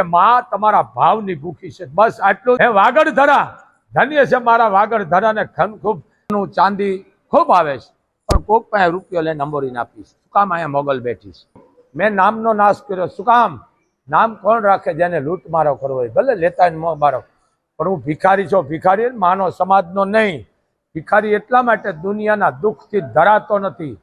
કે માં તમારા ભાવની ભૂખી છે. બસ આટલું હે વાગડ ધરા ધન્ય છે મારા વાગડ ધરાને ખન ખૂબ ચાંદી ખૂબ આવે છે. પણ કોક પાસે રૂપિયો લઈને અંબોરીને આપીશ. શું કામ અહીંયા મોગલ બેઠીશ મેં નામનો નાશ કર્યો. શું કામ? નામ કોણ રાખે જેને લૂંટ મારો કરવો હોય? ભલે લેતા મો મારો. પણ હું ભિખારી છું. ભિખારી માનો સમાજનો નહીં. ભિખારી એટલા માટે દુનિયાના દુઃખથી ધરાતો નથી.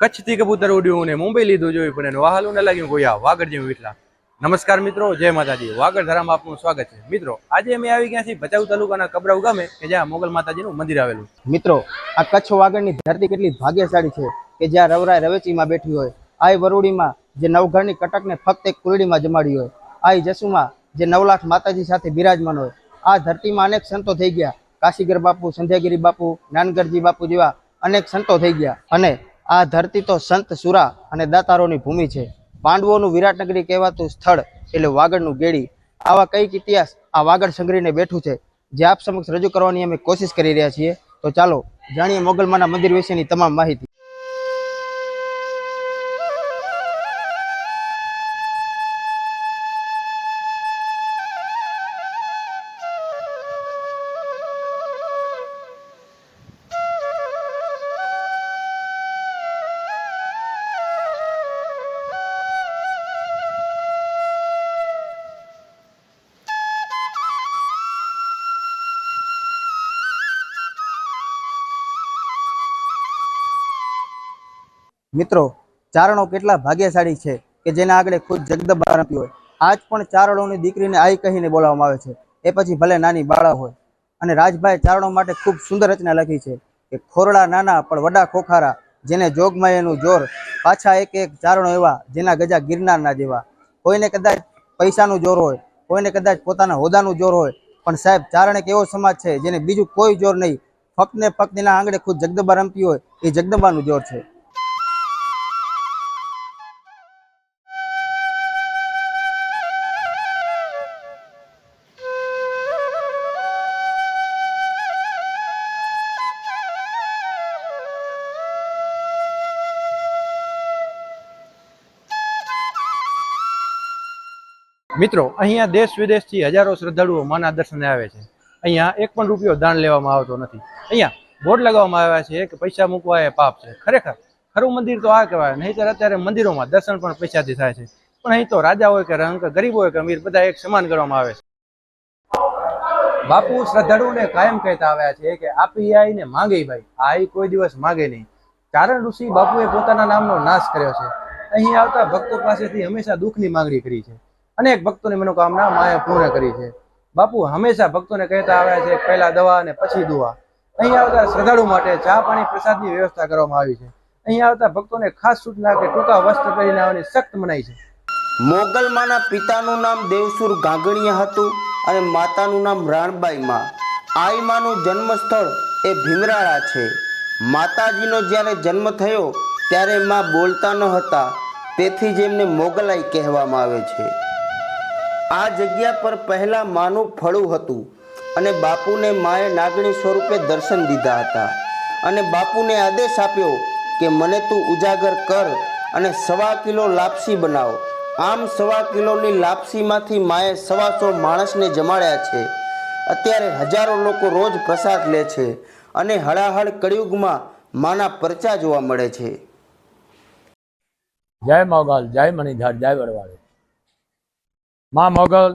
કચ્છથી કબૂતર ઉડ્યું ને મુંબઈ લીધું જોયું પણ એને વાહલું ન લાગ્યું કોઈ આ વાગડ જેવું વિટલા નમસ્કાર મિત્રો, જય માતાજી. વાગડ ધરામાં આપનું સ્વાગત છે. મિત્રો, આજે અમે આવી ગયા છીએ ભચાઉ તાલુકાના કબરાઉ ગામે, કે જ્યાં મોગલ માતાજીનું મંદિર આવેલું. મિત્રો, આ કચ્છ વાગડની ધરતી કેટલી ભાગ્યશાળી છે કે જ્યાં રવરાય રવેચીમાં બેઠી હોય. આ વરુડીમાં જે નવઘરની કટકને ફક્ત એક કુલડીમાં જમાડી હોય. આ જસુમાં જે નવલાખ માતાજી સાથે બિરાજમાન હોય. આ ધરતીમાં અનેક સંતો થઈ ગયા. કાશીગર બાપુ, સંધ્યાગીરી બાપુ, નાનગરજી બાપુ જેવા અનેક સંતો થઈ ગયા. અને આ ધરતી તો સંત સુરા અને દાતારોની ભૂમિ છે. પાંડવોનું વિરાટનગરી કહેવાતું સ્થળ એટલે વાગડનું ગેડી. આવા કંઈક ઇતિહાસ આ વાગડ સંગ્રહીને બેઠું છે. જે આપ સમક્ષ રજૂ કરવાની અમે કોશિશ કરી રહ્યા છીએ. તો ચાલો, જાણીએ મોગલમાના મંદિર વિશેની તમામ માહિતી. મિત્રો, ચારણો કેટલા ભાગ્યશાળી છે કે જેના આગળ ખુદ જગદંબા રમતી હોય? આજ પણ ચારણોની દીકરીને આઈ કહીને બોલાવવામાં આવે છે. એ પછી ભલે નાની બાળા હોય. અને રાજભાઈ ચારણો માટે ખૂબ સુંદર રચના લખી છે કે ખોરડા નાના પણ વડા ખોખારા, જેને જોગમાં એનું જોર, પાછા એક એક ચારણો એવા જેના ગજા ગિરનારના જેવા. કોઈને કદાચ પૈસાનું જોર હોય, કોઈને કદાચ પોતાના હોદાનું જોર હોય, પણ સાહેબ, ચારણ એક એવો સમાજ છે જેને બીજું કોઈ જોર નહીં. ફક્ત ને ફક્ત એના ખુદ જગદંબા રમતી હોય, એ જગદંબાનું જોર છે. મિત્રો, અહીંયા દેશ વિદેશથી હજારો શ્રદ્ધાળુઓ માના દર્શને આવે છે. અહીંયા એક પણ રૂપિયો દાન લેવામાં આવતો નથી. અહીંયા બોર્ડ લગાવવામાં આવ્યા છે કે પૈસા મૂકવા એ પાપ છે. ખરેખર, ખરું મંદિર તો આ કહેવાય, નહીંતર અત્યારે મંદિરોમાં દર્શન પણ પૈસાથી થાય છે. પણ અહીં તો રાજા હોય કે રંગ ગરીબ હોય કે અમીર, બધા એક સમાન ગણવામાં આવે છે. બાપુ શ્રદ્ધાળુઓને કાયમ કહેતા આવ્યા છે કે આપી આઈ ને માંગે ભાઈ. આઈ કોઈ દિવસ માંગે નહીં. ચારણ ઋષિ બાપુએ પોતાના નામનો નાશ કર્યો છે. અહીં આવતા ભક્તો પાસેથી હંમેશા દુઃખની માંગણી કરી છે. અનેક ભક્તોની મનોકામના માએ પૂર્ણ કરી છે. બાપુ હંમેશા ભક્તોને કહેતા આવ્યા છે, પહેલા દવા અને પછી દુઆ. અહીં આવતા શ્રદ્ધાળુ માટે ચા પાણી પ્રસાદની વ્યવસ્થા કરવામાં આવી છે. અહીં આવતા ભક્તોને ખાસ સૂચના કે ટૂંકા વસ્ત્ર પહેરીને આવવાની સખ્ત મનાઈ છે. મોગલમાના પિતાનું નામ દેવસુર ગાંગણીયા હતું અને માતાનું નામ રાણબાઈમાં આઈમાનું જન્મસ્થળ એ ભીમરાળા છે. માતાજીનો જ્યારે જન્મ થયો, ત્યારે માં બોલતા ન હતા. તેથી જ એમને મોગલાઈ કહેવામાં આવે છે. આ જગ્યા પર પહેલાં માનું ફળું હતું અને બાપુને માએ નાગણી સ્વરૂપે દર્શન દીધા હતા. અને બાપુને આદેશ આપ્યો કે મને તું ઉજાગર કર અને સવા કિલો લાપસી બનાવ. આમ સવા કિલોની લાપસીમાંથી માએ સવાસો માણસને જમાડ્યા છે. અત્યારે હજારો લોકો રોજ પ્રસાદ લે છે અને હળાહળ કળિયુગમાં માના પરચા જોવા મળે છે. જય મોગલ, જય મણિધર, જય વડવાળી માં મોગલ,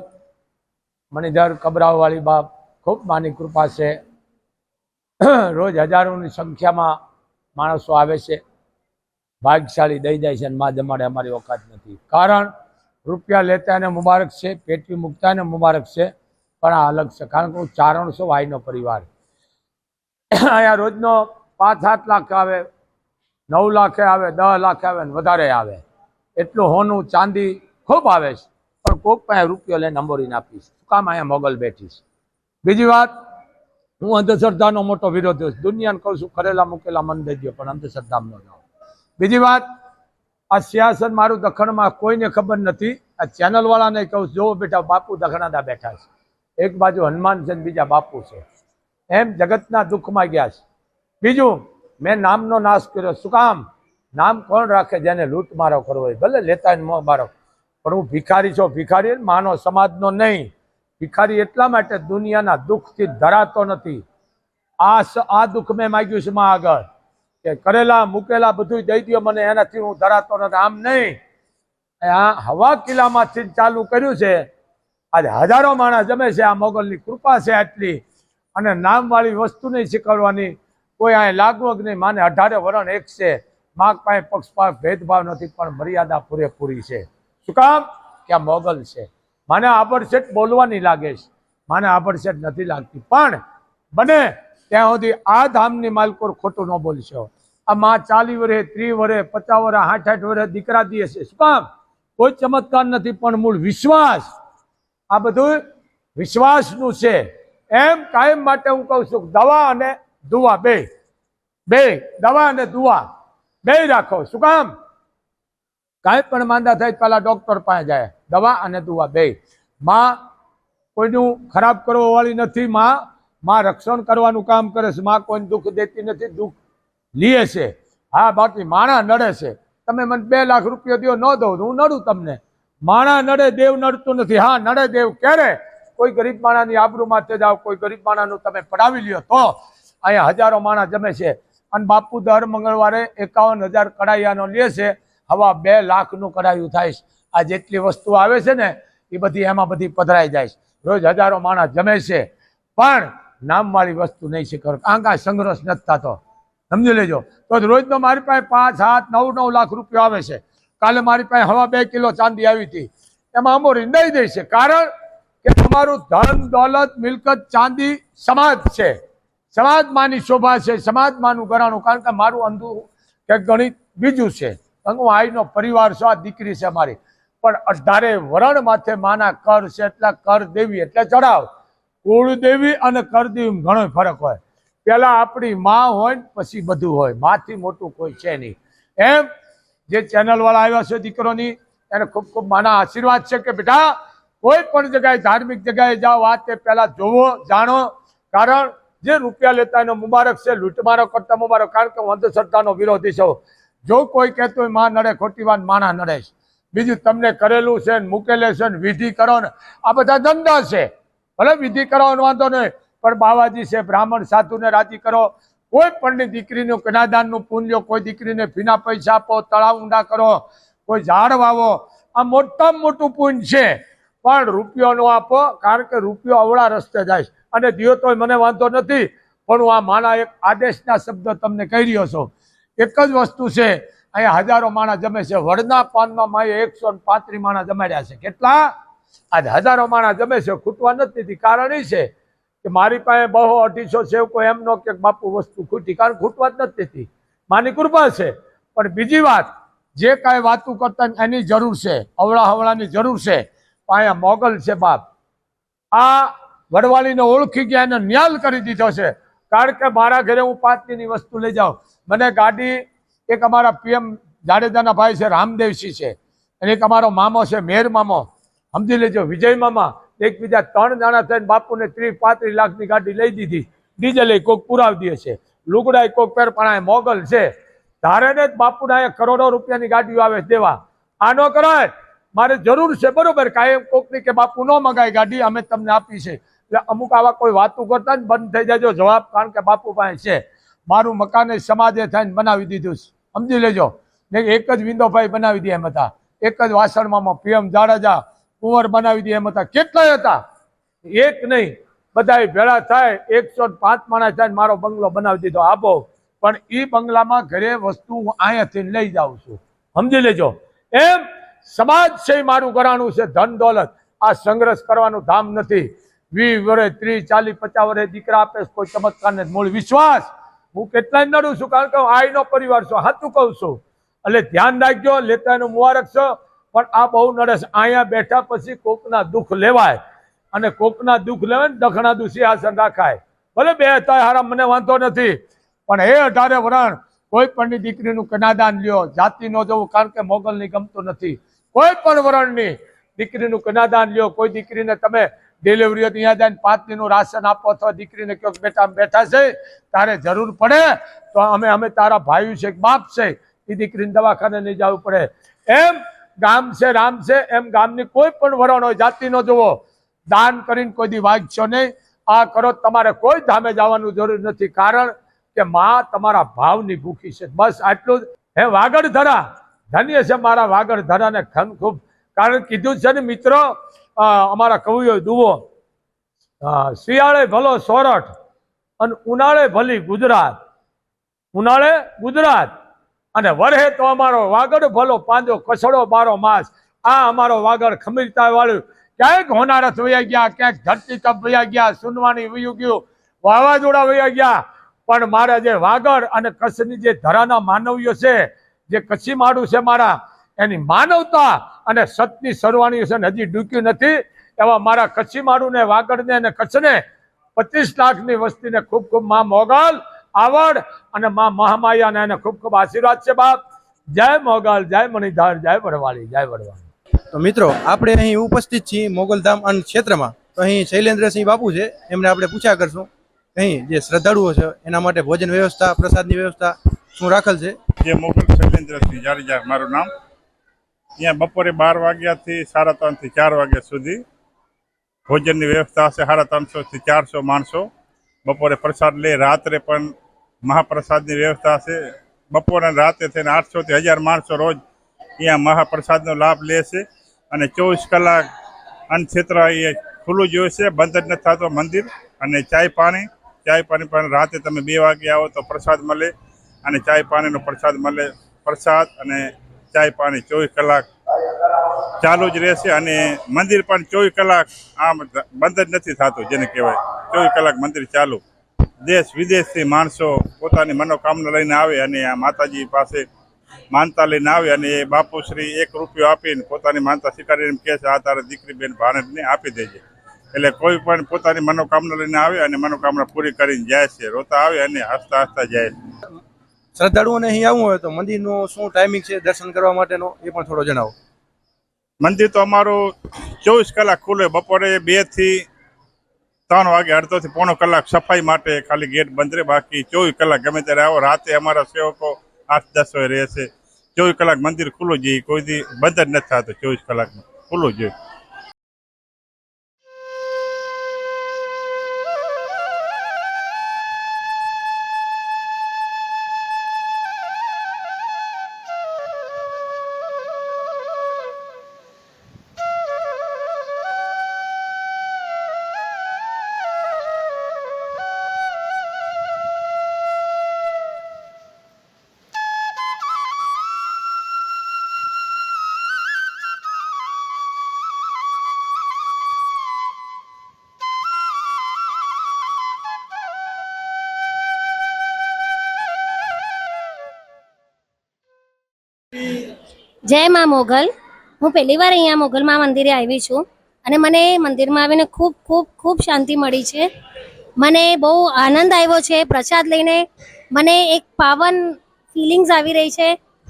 મણિધર કબરાવાળી બાપ ખૂબ માની કૃપા છે. રોજ હજારોની સંખ્યામાં માણસો આવે છે. ભાગશાળી દઈ જાય છે અને મા જમાડે અમારી ઓકાત નથી. કારણ રૂપિયા લેતા એને મુબારક છે, પેટી મૂકતા એને મુબારક છે, પણ આ અલગ છે. કારણ કે હું ચારણ છું વાઈનો પરિવાર. અહીંયા રોજનો પાંચ સાત લાખ આવે, નવ લાખે આવે દસ લાખે આવે ને વધારે આવે. એટલું હોનું ચાંદી ખૂબ આવે છે. પણ કોક પાસે રૂપિયો લઈને અંબોરીને આપીશ. કામ અહીંયા મોગલ બેઠીશ બીજી વાત, હું અંધશ્રદ્ધાનો મોટો વિરોધ છું. દુનિયાને કહું છું, ખરેલા મૂકેલા મન દેજો, પણ અંધશ્રદ્ધામાં ન જાઓ. બીજી વાત, આ સિયાસત મારું દખણમાં કોઈને ખબર નથી. આ ચેનલ વાળાને કહું જોવો બેટા, બાપુ દખણાદા બેઠા છે. એક બાજુ હનુમાન છે બીજા બાપુ છે. એમ જગતના દુઃખમાં ગયા છે. બીજું, મેં નામનો નાશ કર્યો. શું કામ? નામ કોણ રાખે જેને લૂંટ મારો કરવો હોય? ભલે લેતા મોં મારો. પણ હું ભિખારી છો. ભિખારી માનો સમાજનો નહીં. ભિખારી એટલા માટે દુનિયાના દુઃખથી ધરાતો નથી. આ આ દુઃખ મેં માગ્યું છે માં આગળ કે કરેલા, મૂકેલા બધું દઈ દો મને, એનાથી હું ધરાતો નથી. આમ નહીં. આ હવા કિલ્લામાંથી ચાલુ કર્યું છે. આજે હજારો માણસ જમે છે. આ મોગલની કૃપા છે આટલી. અને નામવાળી વસ્તુ નહીં શીખવાડવાની. કોઈ અહીં લાગવગ નહીં. માને અઢારે વરણ એક છે. માગ પાસે પક્ષપાત, ભેદભાવ નથી, પણ મર્યાદા પૂરેપૂરી છે. શું કામ? કે આ મોગલ છે. મને આબડસેટ બોલવાની લાગે છે. મને આબડસેટ નથી લાગતી. પણ બને ત્યાં સુધી આ ધામની માલકોર ખોટું ન બોલશો. આ માં ચાલી વરે, ત્રી વરે, પચાસ વરે આઠ આઠ વરે દીકરા દીએ છે. શું કામ? કોઈ ચમત્કાર નથી, પણ મૂળ વિશ્વાસ. આ બધું વિશ્વાસનું છે. એમ કાયમ માટે હું કહું છું, દવા અને દુવા બે. બે, દવા અને દુવા. બે રાખો. શું કામ? કાંઈ પણ માંદા થાય પહેલાં ડોક્ટર પાસે જાય. દવા અને દુવા બે. માં કોઈનું ખરાબ કરવાવાળી નથી. માં માં રક્ષણ કરવાનું કામ કરે છે. માં કોઈને દુઃખ દેતી નથી, દુઃખ લીએ છે. હા, બાકી માણા નડે છે. તમે મને બે લાખ રૂપિયા દો ન દો હું નડું તમને. માણા નડે, દેવ નડતું નથી. હા, નડે દેવ ક્યારે? કોઈ ગરીબ માણાની આબરૂ માથે જાઓ, કોઈ ગરીબ માણાનું તમે પડાવી લ્યો તો. અહીંયા હજારો માણા જમે છે. અને બાપુ દર મંગળવારે એકાવન હજાર કડાઈયાનો લે છે. હવા બે લાખનું કઢાયું થાય આ જેટલી વસ્તુ આવે છે ને, એ બધી એમાં બધી પધરાઈ જાય છે. રોજ હજારો માણસ જમે છે, પણ નામવાળી વસ્તુ નહીં શીખર કારણ કાંઈ સંઘર્ષ નથી થતો. સમજી લેજો. તો રોજનો મારી પાસે પાંચ, સાત, નવ નવ લાખ રૂપિયા આવે છે. કાલે મારી પાસે હવા બે કિલો ચાંદી આવી હતી. એમાં અમોરી નહીં દે છે. કારણ કે તમારું ધન, દોલત, મિલકત, ચાંદી સમાજ છે. સમાજમાંની શોભા છે. સમાજમાંનું ઘરાણું. કારણ કે મારું અંધું કે ગણિત બીજું છે. આઈનો પરિવાર છે, આ દીકરી છે મારી. પણ અઢારે વરણ માથે માના કર છે એટલા કર દેવી એટલે ચડાવ કુળદેવી અને કરદેવી ઘણો ફરક હોય. પેલા આપણી માં હોય ને પછી બધું હોય. માથી મોટું કોઈ છે નહીં. એમ જે ચેનલ વાળા આવ્યા છે દીકરોની, એને ખૂબ ખૂબ માના આશીર્વાદ છે કે બેટા, કોઈ પણ જગ્યાએ, ધાર્મિક જગ્યાએ જાઓ વાત તે પહેલાં જોવો, જાણો. કારણ જે રૂપિયા લેતા એનો મુબારક છે, લૂંટમારો કરતા મુબારક. કારણ કે હું અંધશ્રદ્ધાનો વિરોધી છું. જો કોઈ કહેતું હોયમાં નડે ખોટી વાત માણા નડે છે. બીજું તમને કરેલું છે ને મૂકેલે છે ને વિધિ કરો ને, આ બધા ધંધા છે. ભલે વિધિ કરવાનો વાંધો નહીં, પણ બાવાજી છે, બ્રાહ્મણ સાધુને રાજી કરો. કોઈ પણ દીકરીનું કનાદાનનું પુણ્ય, કોઈ દીકરીને ફીના પૈસા આપો, તળાવ ઊંડા કરો, કોઈ ઝાડ વાવો, આ મોટામાં મોટું પુણ્ય છે. પણ રૂપિયો ન આપો, કારણ કે રૂપિયો અવળા રસ્તે જાય. અને દિયો તોય મને વાંધો નથી, પણ હું આ માના એક આદેશના શબ્દ તમને કહી રહ્યો છું. એક જ વસ્તુ છે, અહીંયા હજારો માણસ જમે છે. વડના પાનમાં માએ એકસો ને પાંત્રીસ માણસ જમાડ્યા છે. કેટલા? આજે હજારો માણસ જમે છે, ખૂટવા નથી દીધી. કારણ એ છે કે મારી પાસે બહુ અઢીસો સેવકો એમ નો કે બાપુ વસ્તુ ખૂટી. કારણ ખૂટવા જ નથી દેતી માની કૃપા છે. પણ બીજી વાત, જે કાંઈ વાતું કરતા એની જરૂર છે. અવળા હવળાની જરૂર છે. પાયા મોગલ છે બાપ. આ વડવાળીને ઓળખી ગયા એને ન્યાલ કરી દીધો છે. કારણ કે મારા ઘરે હું પાંચની વસ્તુ લઈ જાઉં. મને ગાડી, એક અમારા પીએમ જાડેજાના ભાઈ છે, રામદેવસિંહ છે. અને એક અમારો મામો છે, મેર મામો. સમજી લેજો, વિજય મામા એકબીજા ત્રણ જણા થઈને બાપુને ત્રીસ પાંત્રીસ લાખની ગાડી લઈ દીધી. ડીઝલ કોક પુરાવી દે છે. લુગડાય કોક પેર પણ આ મોગલ છે. ધારે જ બાપુના એ કરોડો રૂપિયાની ગાડીઓ આવે દેવા. આ ન કરાય. મારે જરૂર છે, બરોબર, કાયમ કોકની કે બાપુ ન મગાય ગાડી, અમે તમને આપી છે. એટલે અમુક આવા કોઈ વાતું કરતા ને બંધ થઈ જાજો, જવાબ કારણ કે બાપુ પાસે છે. મારું મકાન સમાજે થઈને બનાવી દીધું છે. સમજી લેજો. ને એક જ વિંદોભાઈ બનાવી દે એમ હતા. એક જ વાસણમાં પીએમ જાડેજા કુંવર બનાવી દે એમ હતા. કેટલાય હતા. એક નહીં. બધાય ભેળા થાય. એકસો પાંચ માણસ થાય મારો બંગલો બનાવી દીધો. આપો પણ એ બંગલામાં ઘરે વસ્તુ હું અહીંયાથી લઈ જાઉં છું. સમજી લેજો. એમ સમાજ છે મારું ઘરાણું છે. ધન દોલત. આ સંઘર્ષ કરવાનું ધામ નથી. વીસ વર્ષ ત્રીસ, ચાલીસ, પચાસ વર્ષે દીકરા આપે કોઈ ચમત્કાર મૂળ. વિશ્વાસ. હું કેટલાય નડું છું, કારણ કે હું આઈનો પરિવાર છું હાથું કહું છું. એટલે ધ્યાન રાખજો લેતા એનું મુબારક છો. પણ આ બહુ નડે છે અહીંયા બેઠા પછી કોકના દુઃખ લેવાય. અને કોકના દુઃખ લેવાય ને દખણા દુષી આસન રાખાય. ભલે બે હતા હારા, મને વાંધો નથી. પણ હે અઢારે વરણ કોઈ પણની દીકરીનું કનાદાન લ્યો, જાતિ ન જવું, કારણ કે મોગલની ગમતું નથી. કોઈ પણ વરણની દીકરીનું કનાદાન લ્યો, કોઈ દીકરીને તમે ડિલિવરી હોય ત્યાં જઈને પાંચ દિનનું રાશન આપો અથવા દીકરીને કહો બેટા બેઠા છે, તારે જરૂર પડે, તો અમે અમે તારા ભાઈ છે બાપ છે, એ દીકરીને દવાખાને નહીં જવું પડે. એમ ગામ છે, રામ છે, એમ ગામની કોઈ પણ વરણ હોય જાતિ નો જુઓ, દાન કરીને કોઈ દી વાગશો નહીં. આ કરો, તમારે કોઈ ધામે જવાનું જરૂર નથી, કારણ કે માં તમારા ભાવની ભૂખી છે. બસ આટલું જ. હે વાગડ ધરા ધન્ય છે મારા વાગડ ધરાને ખન ખૂબ કારણ કીધું છે ને મિત્રો અમારા કવિઓ દુવો શિયાળે ભલો સોરઠ અને ઉનાળે ભલી ગુજરાત. ઉનાળે ગુજરાત. અને વરહે તો અમારો વાગડ ભલો પાંજો કસડો, બારો માસ. આ અમારો વાગડ ખમીરતા વાળું ક્યાંક હોનારથ વયા ગયા, ક્યાંક ધરતી તપ વયા ગયા સુનવાની વયું ગયું, વાવાઝોડા વયા ગયા. પણ મારા જે વાગડ અને કચ્છની જે ધરાના માનવીઓ છે, જે કચ્છી માડું છે મારા, એની માનવતા અને સતની સરવાણી છે ને હજી ડૂક્યું નથી. એવા મારા કચ્છી માડુને વાગડને અને કચ્છને પચીસ લાખની વસ્તીને ખૂબ ખૂબમાં મોગલ આવડ અને માં મહામાયાને એને ખૂબ ખૂબ આશીર્વાદ છે બાપ. જય મોગલ જય મણિધાર જય વડવાળી જય વડવાળી. તો મિત્રો આપણે અહીં ઉપસ્થિત છીએ મોગલધામ અન્ન ક્ષેત્રમાં. તો અહીં શૈલેન્દ્રસિંહ બાપુ છે એમને આપણે પૂછ્યા કરશું. અહીં જે શ્રદ્ધાળુઓ છે એના માટે ભોજન વ્યવસ્થા પ્રસાદની વ્યવસ્થા શું રાખેલ છે? જે મોગલ શૈલેન્દ્રસિંહ જાડેજા મારું નામ. અહીંયા બપોરે બાર વાગ્યાથી સાડા ત્રણથી ચાર વાગ્યા સુધી ભોજનની વ્યવસ્થા હશે સાડા ત્રણસોથી ચારસો માણસો. બપોરે પ્રસાદ લે, રાત્રે પણ મહાપ્રસાદની વ્યવસ્થા હશે. બપોરે અને રાતે થઈને આઠસોથી હજાર માણસો રોજ અહીંયા મહાપ્રસાદનો લાભ લે છે. અને ચોવીસ કલાક અન્ન ક્ષેત્ર એ ખુલ્લું જ હોય છે, બંધ જ નથી થતો મંદિર. અને ચાય પાણી ચાય પાણી પણ રાતે તમે બે વાગે આવો તો પ્રસાદ મળે. અને ચાય પાણીનો પ્રસાદ મળે, પ્રસાદ અને ચાય પાણી ચોવીસ કલાક ચાલુ જ રહેશે અને મંદિર પણ ચોવીસ કલાક આમ બંધ જ નથી થતું, જેને કહેવાય. ચોવીસ કલાક મંદિર ચાલુ. દેશ વિદેશથી માણસો પોતાની મનોકામના લઈને આવે અને આ માતાજી પાસે માનતા લઈને આવે અને એ બાપુશ્રી એક રૂપિયો આપીને પોતાની માનતા સ્વીકારીને કહે છે, આ તારા દીકરી બેન ભાણેજને આપી દેજે. એટલે કોઈ પણ પોતાની મનોકામના લઈને આવે અને મનોકામના પૂરી કરીને જાય છે, રોતા આવે અને હસતા હસતા જાય છે. શ્રદ્ધાળુઓને અહીં આવવું હોય તો મંદિરનું શું ટાઈમિંગ છે, દર્શન કરવા માટેનો એ પણ થોડો જણાવો. મંદિર તો અમારું ચોવીસ કલાક ખુલે, બપોરે બેથી ત્રણ વાગે અડધો થી પોણો કલાક સફાઈ માટે ખાલી ગેટ બંધ રહે, બાકી ચોવીસ કલાક ગમે ત્યારે આવો. રાતે અમારા સેવકો આઠ દસ વાગે રહેશે. ચોવીસ કલાક મંદિર ખુલ્લું જોઈએ, કોઈ દી બંધ જ નથી થતું ચોવીસ કલાકમાં. ખુલ્લું જ જય મા મોગલ. હું પહેલી વાર અહીંયા મોગલમાં મંદિરે આવી છું અને મને મંદિરમાં આવીને ખૂબ ખૂબ ખૂબ શાંતિ મળી છે. મને બહુ આનંદ આવ્યો છે, પ્રસાદ લઈને. મને એક પાવન ફિલિંગ્સ આવી રહી છે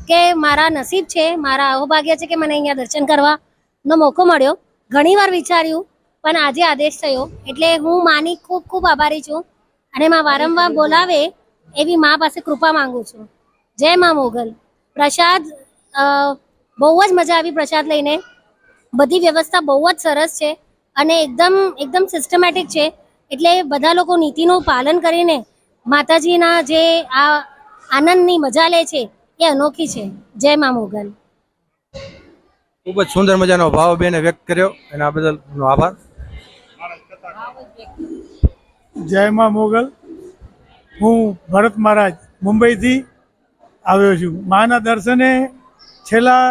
કે મારા નસીબ છે, મારા અહોભાગ્ય છે કે મને અહીંયા દર્શન કરવાનો મોકો મળ્યો. ઘણીવાર વિચાર્યું, પણ આજે આદેશ થયો. એટલે હું માની ખૂબ ખૂબ આભારી છું અને માં વારંવાર બોલાવે એવી મા પાસે કૃપા માંગુ છું. જય મા મોગલ. પ્રસાદ બહુ જ મજા આવી પ્રસાદ લઈને. બધી વ્યવસ્થા બહુ જ સરસ છે અને એકદમ એકદમ સિસ્ટમેટિક છે. એટલે બધા લોકો નીતિનું પાલન કરીને માતાજીના જે આ આનંદની મજા લે છે એ અનોખી છે. જય મા મોગલ. ખૂબ જ સુંદર મજાનો ભાવ બેને વ્યક્ત કર્યો એના બદલ આભાર. જય મા મોગલ. હું ભરત મહારાજ મુંબઈથી આવ્યો છું. માના દર્શને છેલ્લા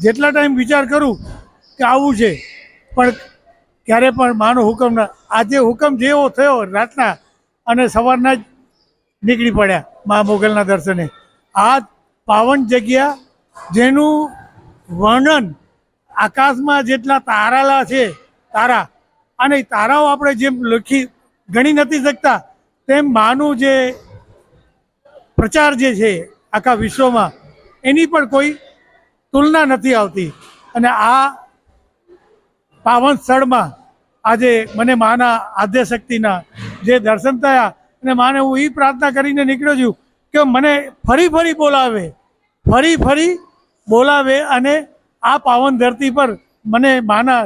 જેટલા ટાઈમ વિચાર કરું કે આવું છે, પણ ક્યારે પણ માનો હુકમ ના, આજે હુકમ જેવો થયો રાતના અને સવારના જ નીકળી પડ્યા મા મોગલના દર્શને. આ પાવન જગ્યા જેનું વર્ણન આકાશમાં જેટલા તારાલા છે, તારા, અને તારાઓ આપણે જેમ લખી ગણી નથી શકતા, તેમ માનું જે પ્રચાર જે છે આખા વિશ્વમાં, એની પણ કોઈ તુલના નથી આવતી. અને આ પાવન સ્થળમાં આજે મને માના આદ્ય શક્તિના જે દર્શન થયા અને માને હું એ પ્રાર્થના કરીને નીકળ્યો છું કે મને ફરી ફરી બોલાવે, ફરી ફરી બોલાવે અને આ પાવન ધરતી પર મને માના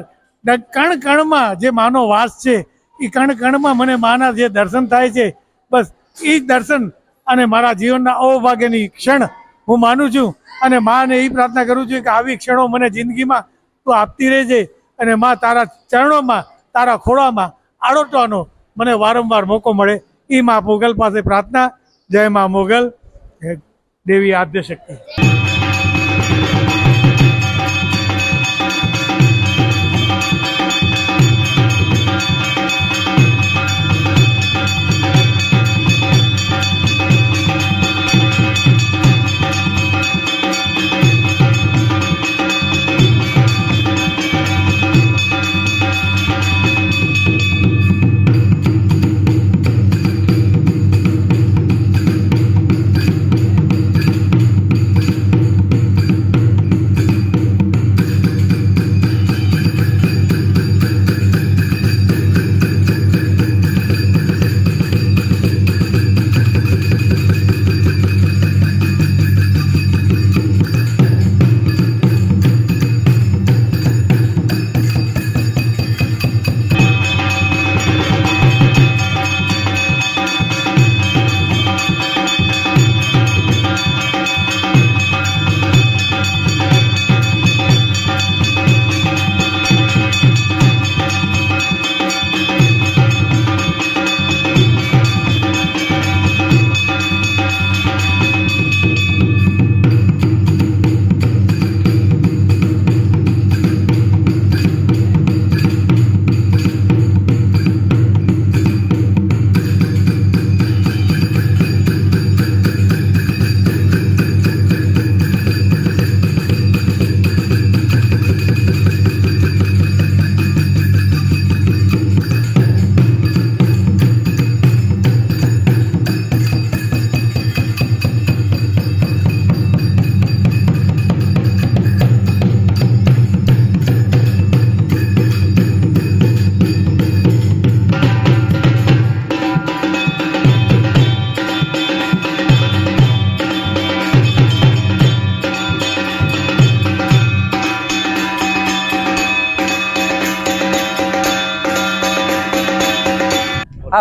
કણ કણમાં જે માનો વાસ છે એ કણ કણમાં મને માના જે દર્શન થાય છે, બસ એ જ દર્શન અને મારા જીવનના અવભાગ્યની ક્ષણ હું માનું છું અને માને એ પ્રાર્થના કરું છું કે આવી ક્ષણો મને જિંદગીમાં તું આપતી રહેજે અને માં તારા ચરણોમાં, તારા ખોળામાં આડોટવાનો મને વારંવાર મોકો મળે. એ માં મોગલ પાસે પ્રાર્થના. જય માં મોગલ. દેવી આદ્ય શક્તિ.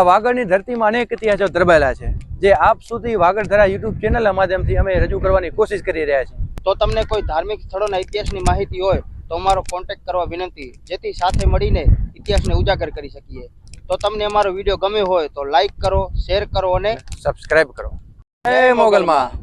આ વાગડની ધરતીમાં અનેક ઇતિહાસો દરબાયેલા છે જે આપ સુધી વાગડધરા યુટ્યુબ ચેનલના માધ્યમથી અમે રજૂ કરવાની કોશિશ કરી રહ્યા છીએ. તો તમને કોઈ ધાર્મિક સ્થળોના ઇતિહાસની માહિતી હોય તો અમારો કોન્ટેક્ટ કરવા વિનંતી. જેથી સાથે મળીને ઇતિહાસને ઉજાગર કરી શકીએ. તો તમને અમારો વીડિયો ગમ્યો હોય તો લાઈક કરો શેર કરો અને સબસ્ક્રાઈબ કરો. જય મોગલમાં.